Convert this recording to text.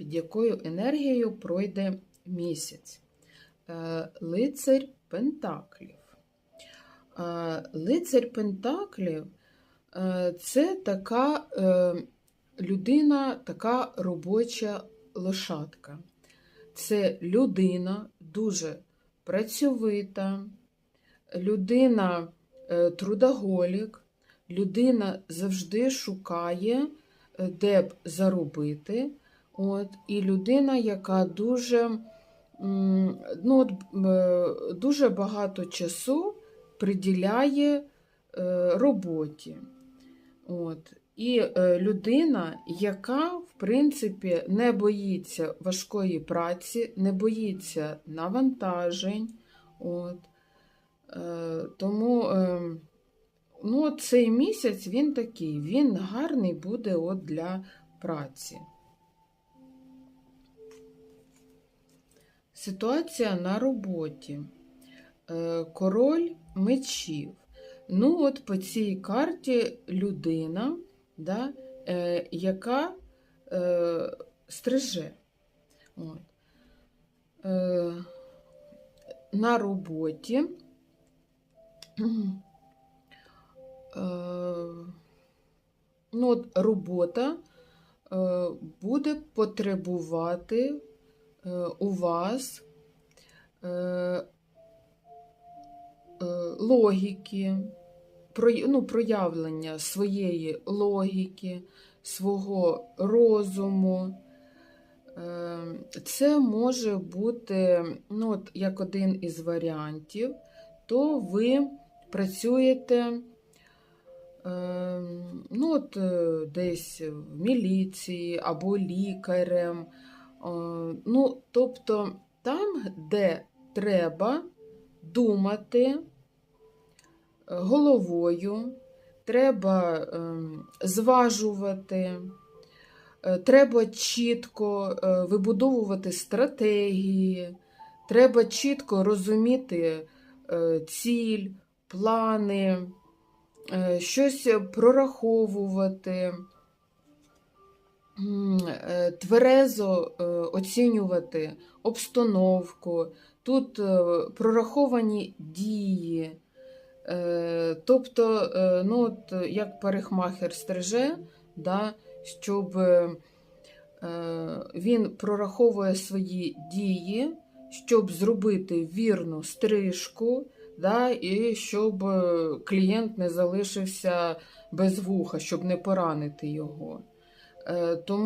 під якою енергією пройде місяць. Е, Лицарь Пентаклів. Е, Лицарь Пентаклів е, це така людина, така робоча лошадка. Це людина дуже працьовита, людина трудоголік, людина завжди шукає, де б заробити. От, і людина, яка дуже, ну, от, е, дуже багато часу приділяє е, роботі. От. І е, людина, яка, в принципі, не боїться важкої праці, не боїться навантажень. От. Тому е, ну, цей місяць він такий, він гарний буде от для праці. Ситуація на роботі. Е, Король мечів. Ну, от по цій карті людина, да, е, яка е, стриже. От. Е, на роботі. Е, ну, от робота е, буде потребувати у вас е, е, логіки, ну, проявлення своєї логіки, свого розуму. Е, Це може бути, ну, от, як один із варіантів, то ви працюєте е, ну, от, е, десь в міліції або лікарем. Е, Ну, тобто там, де треба думати е, головою, треба ем, зважувати, е, треба чітко вибудовувати стратегії, треба чітко розуміти ціль, плани, щось прораховувати, тверезо е, оцінювати обстановку. Тут е, прораховані дії. Е, Тобто, е, ну, от, е, як парикмахер стриже, да, щоб е, е, він прораховує свої дії, щоб зробити вірну стрижку, да, і щоб е, клієнт не залишився без вуха, щоб не поранити його. Е, Тому